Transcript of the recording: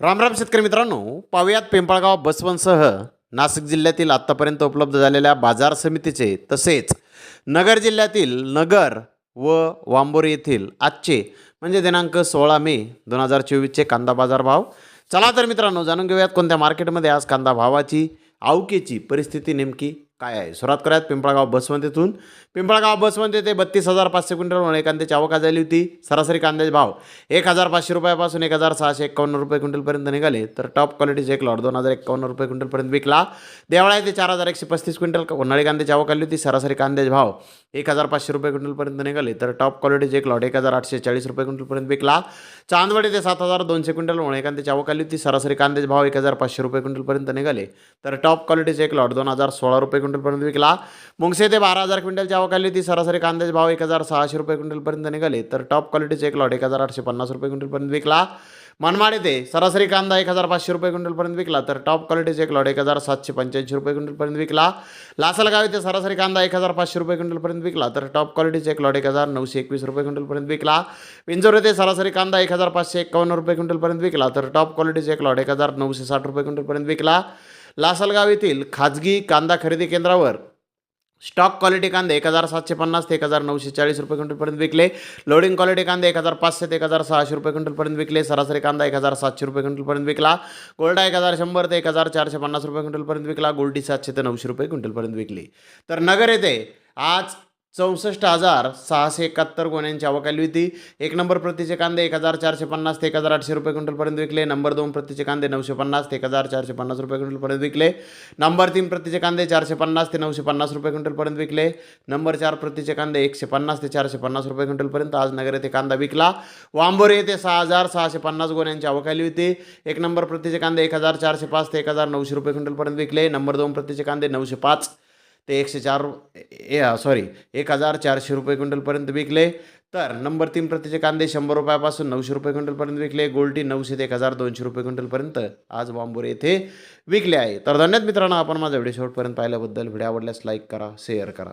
रामराम शेतकरी मित्रांनो पाहुयात पिंपळगाव बसवनसह नाशिक जिल्ह्यातील आत्तापर्यंत उपलब्ध झालेल्या बाजार समितीचे तसेच नगर जिल्ह्यातील नगर व वांबोरी येथील आजचे म्हणजे दिनांक सोळा मे दोन हजार चोवीसचे कांदा बाजार भाव. चला तर मित्रांनो जाणून घेऊयात कोणत्या मार्केटमध्ये आज कांदा भावाची आवकेची परिस्थिती नेमकी. काय आहे? सुरुवात करूयात पिंपळगाव बसवंत येथून पिंपळगाव बसवंत येथे बत्तीस हजार पाचशे क्विंटल कांद्याची आवक झाली होती. सरासरी कांद्याचे भाव एक हजार पाचशे रुपयापासून एक हजार सहाशे एकावन्न रुपये क्विंटलपर्यंत निघाले. तर टॉप क्वालिटीचे एक लॉट दोन हजार एकावन्न रुपये क्विंटलपर्यंत विकला. देवळा येथे चार हजार एकशे पस्तीस क्विंटल उन्हाळी कांद्याची आवक आली होती. सरासरी कांद्याचे भाव एक हजार पाचशे रुपये क्विंटलपर्यंत निघाले. तर टॉप क्वालिटीचे एक लॉट एक हजार आठशे चाळीस रुपये क्विंटलपर्यंत विकला. चांदवड येथे सात हजार दोनशे क्विंटल उन्हाळी कांद्याची आवक आली होती. सरासरी कांद्याचे भाव एक हजार पाचशे रुपये क्विंटलपर्यंत निघाले. तर टॉप क्वालिटीचे एक लॉट दोन हजार सोळा रुपये क्विंटलपर्यंत विकला. मुंगसे ते बारा हजार क्विंटलची आवक आली सरासरी कांद्याचे भाव एक हजार सहाशे रुपये क्विंटलपर्यंत निघाले. तर टॉप क्वालिटीचे एक लॉट एक हजार आठशे पन्नास रुपये क्विंटलपर्यंत विकला. मनमाड येथे सरासरी कांदा एक हजार पाचशे रुपये क्विंटलपर्यंत विकला तर टॉप क्वालिटीचे एक लॉट एक हजार सातशे पंच्याऐंशी रुपये क्विंटलपर्यंत विकला. लासलगाव येथे सरासरी कांदा एक हजार पाचशे रुपये क्विंटलपर्यंत विकला तर टॉप क्वालिटीचे एक लॉट एक हजार नऊशे एकवीस रुपये क्विंटलपर्यंत विकला. पिंजोर येथे सरासरी कांदा एक हजार पाचशे एकावन्न रुपये क्विंटलपर्यंत विकला तर टॉप क्वालिटीचे एक लॉट एक हजार नऊशे साठ रुपये क्विंटलपर्यंत विकला. लासलगाव येथील खाजगी कांदा खरेदी केंद्रावर स्टॉक क्वालिटी कांदे एक हजार सातशे पन्नास ते एक हजार नऊशे चाळीस रुपये क्विंटलपर्यंत विकले. लोडिंग क्वालिटी कांदे एक हजार पाचशे ते एक हजार सहाशे रुपये क्विंटलपर्यंत विकले. सरासरी कांदा एक हजार सातशे रुपये क्विंटलपर्यंत विकला. गोल्डा एक हजार शंभर ते एक हजार चारशे पन्नास रुपये क्विंटलपर्यंत विकला. गोल्डी सातशे ते नऊशे रुपये क्विंटलपर्यंत विकली. तर नगर येथे आज चौसष्ट हजार सहाशे एकाहत्तर गोण्यांची अवकाली होती. एक नंबर प्रतीचे कांदे एक हजार चारशे पन्नास ते एक हजार आठशे रुपये क्विंटलपर्यंत विकले. नंबर दोन प्रतीचे कांदे नऊशे पन्नास ते एक हजार चारशे पन्नास रुपये क्विंटलपर्यंत विकले. नंबर तीन प्रतीचे कांदे चारशे पन्नास ते नऊशे पन्नास रुपये क्विंटलपर्यंत विकले. नंबर चार प्रतीचे कांदे एकशे पन्नास ते चारशे पन्नास रुपये क्विंटलपर्यंत आज नगर येथे कांदा विकला. वांबोरी येथे सहा हजार सहाशे पन्नास गोण्यांची आवकाली होती. एक नंबर प्रतीचे कांदे एक हजार चारशे पाच ते एक हजार नऊशे रुपये क्विंटलपर्यंत विकले. नंबर दोन प्रतीचे कांदे नऊशे पाच ते एकशे चार ए सॉरी एक हजार चारशे रुपये क्विंटलपर्यंत विकले. तर नंबर तीन प्रतीचे कांदे शंभर रुपयापासून नऊशे रुपये क्विंटलपर्यंत विकले. गोल्टी नऊशे ते एक हजार दोनशे रुपये क्विंटलपर्यंत आज वांबोरे येथे विकले आहे. तर धन्यवाद मित्रांनो आपण माझा व्हिडिओ शेवटपर्यंत पाहिल्याबद्दल. व्हिडिओ आवडल्यास लाईक करा शेअर करा.